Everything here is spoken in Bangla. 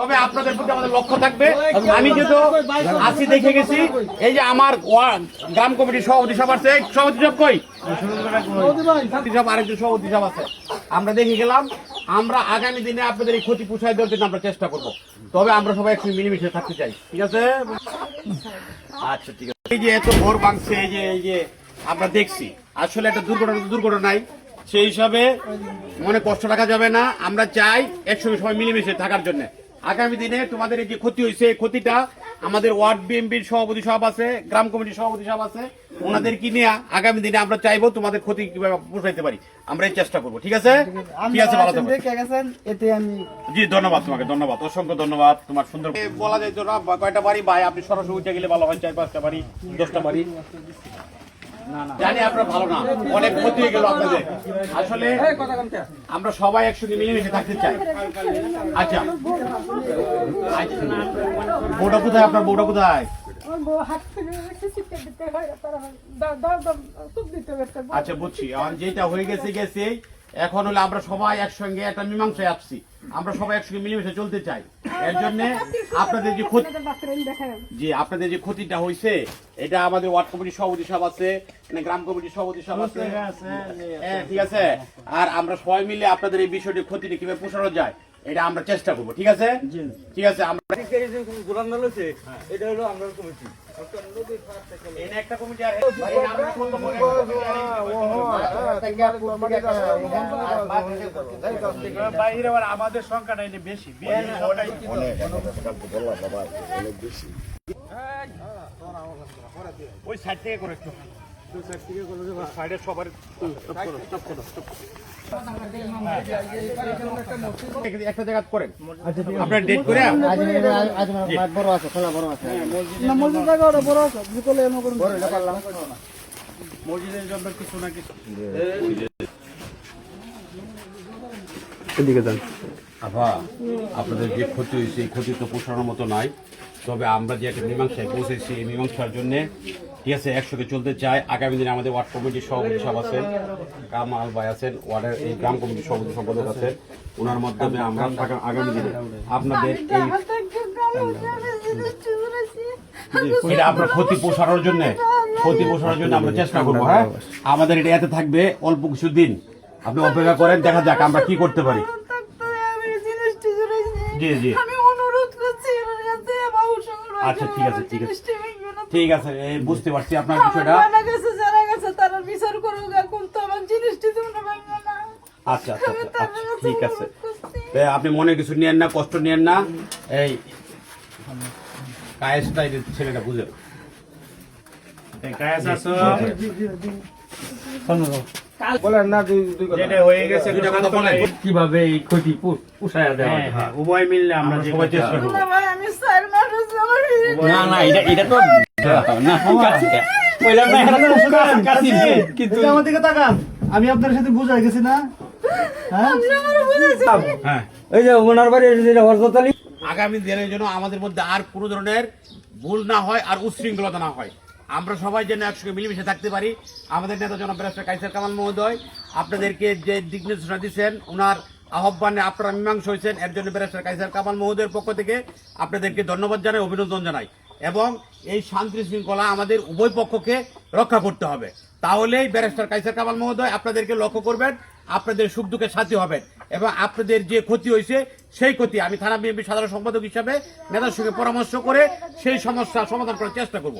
তবে আপনাদের প্রতি আমাদের লক্ষ্য থাকবে। আমি যেহেতু আসি দেখে গেছি, এই যে আমার গ্রাম কমিটির সভাপতি সব আছে। সভাপতি সব কই? সব আরেকজন সভাপতি সব আছে। আমরা দেখে গেলাম, আমরা আগামী দিনে আপনাদের এই ক্ষতি পুষায় দেওয়ার জন্য আমরা চেষ্টা করব। তবে আমরা সবাই একসঙ্গে মিলেমিশে থাকতে চাই। ঠিক আছে? আচ্ছা ঠিক আছে। এই যে এত ভোর ভাঙছে, এই যে এই যে আমরা দেখছি, আসলে একটা দুর্ঘটনা তো দুর্ঘটনাই সেই হিসাবে মনে কষ্ট রাখা যাবে না। আমরা চাই একসঙ্গে সবাই মিলেমিশে থাকার জন্য। আগামী দিনে তোমাদের এই যে ক্ষতি হয়েছে এই ক্ষতিটা আমাদের ওয়ার্ড বিএমপির সভাপতি সব আছে গ্রাম কমিটির সভাপতি সব আছে ওনাদের কি নিয়ে? আগামী দিনে আমরা চাইব তোমাদের ক্ষতি কীভাবে পোষাইতে পারি। আমরা এই চেষ্টা করব ঠিক আছে? ঠিক আছে। ভালো থাকো। দেখে গেছেন এতে আমি জি ধন্যবাদ তোমাকে ধন্যবাদ। অসংখ্য ধন্যবাদ তোমার সুন্দর বলা যায় তো কয়টা বাড়ি? ভাই আপনি সরাসরি উঠে গেলে ভালো হয় চার পাঁচটা বাড়ি দশটা বাড়ি। জানি আপনার ভালো না। অনেক ক্ষতি হয়ে গেল আপনাদের। আসলে আমরা সবাই একসঙ্গে মিলেমিশে থাকতে চাই। আচ্ছা। বউটা কোথায়? আপনার বউটা কোথায়? হয় আচ্ছা বুঝছি। যেটা হয়ে গেছে গেছে এখন হলে আমরা সবাই একসঙ্গে একটা মীমাংসায় আসছি। আমরা সবাই একসঙ্গে মিলেমিশে চলতে চাই। এর জন্য আপনাদের যে ক্ষতি জি যে আপনাদের যে ক্ষতিটা হয়েছে এটা আমাদের ওয়ার্ড কমিটির সভাপতি সব আছে মানে গ্রাম কমিটির সভাপতি সব আছে। হ্যাঁ ঠিক আছে। আর আমরা সবাই মিলে আপনাদের এই বিষয়টি ক্ষতিটা কীভাবে পোষানো যায় এটা আমরা চেষ্টা করব ঠিক আছে? ঠিক আছে আমরা এনে একটা কমিটি আর ভাই, আমরা একটা কমিটি আর- বাইরে আবার আমাদের সংখ্যাটা এনে বেশি। ওই সাইড থেকে করে একটু। সাইডে সবার একটা জায়গা করেন। আপনার ডেট করে বড় আছে খোলা বড় আছে। মসজিদ জায়গা ওটা বড় আছে বিকলে এমন করুন। মসজিদের জন্য কিছু না কিছু। আভা আপনাদের যে ক্ষতি হয়েছে এই ক্ষতি তো পোষানোর মতো নাই। তবে আমরা যে একটা মীমাংসায় পৌঁছেছি এই মীমাংসার জন্য ঠিক আছে একসাথে চলতে চাই। আগামী দিনে আমাদের ওয়ার্ড কমিটির সভাপতি সব আছেন কামাল ভাই আছেন ওয়ার্ডের এই গ্রাম কমিটির সভাপতি সম্পাদক আছেন। ওনার মাধ্যমে আমরা আগামী দিনে আপনাদের এই এটা আপনার ক্ষতি পোষানোর জন্য। ক্ষতি পোষানোর জন্য আমরা চেষ্টা করব হ্যাঁ? আমাদের এটা এতে থাকবে অল্প কিছু দিন। আপনি অপেক্ষা করেন দেখা যাক আমরা কি করতে পারি। জি জি। আচ্ছা, ঠিক আছে, ঠিক আছে। ঠিক আছে এই বুঝতে পারছি আপনার বিষয়টা। মানা গেছে যারা গেছে তারা বিচার করুক এখন তো আমার জিনিসটি তোমরা ভাঙো না। আচ্ছা আচ্ছা আচ্ছা, ঠিক আছে। এ, আপনি মনে কিছু নিয়েন না কষ্ট নিয়েন না। এই কায়েসটা এই যে ছেলেটা বুঝে কায়াস আছো হয়ে কীভাবে এই ক্ষতি দেওয়া হ্যাঁ? হ্যাঁ, উভয় মিললে আমরা সবাই চেষ্টা করব। না না না এটা এটা তো না আমি আপনার সাথে বুঝাই গেছি না। হ্যাঁ? হ্যাঁ। ওই যে ওনার বাড়ি আগামী দিনের জন্য আমাদের মধ্যে আর কোনো ধরনের ভুল না হয় আর উচ্ছৃঙ্খলতা না হয়। আমরা সবাই যেন একসঙ্গে মিলেমিশে থাকতে পারি। আমাদের নেতা জনাব কাইসার কামাল মহোদয়, আপনাদেরকে যে দিক নির্দেশনা দিচ্ছেন, ওনার আহ্বানে আপনারা মীমাংস হয়েছেন, এর জন্য ব্যারিস্টার কাইসার কামাল মহোদয়ের পক্ষ থেকে আপনাদেরকে ধন্যবাদ জানাই, অভিনন্দন জানাই। এবং এই শান্তি শৃঙ্খলা আমাদের উভয় পক্ষকে রক্ষা করতে হবে। তাহলেই ব্যারিস্টার কাইসার কামাল মহোদয় আপনাদেরকে লক্ষ্য করবেন, আপনাদের সুখ দুঃখের সাথী হবেন। এবং আপনাদের যে ক্ষতি হয়েছে, সেই ক্ষতি। আমি থানা বিএনপি সাধারণ সম্পাদক হিসাবে নেতার সঙ্গে পরামর্শ করে সেই সমস্যা সমাধান করার চেষ্টা করব।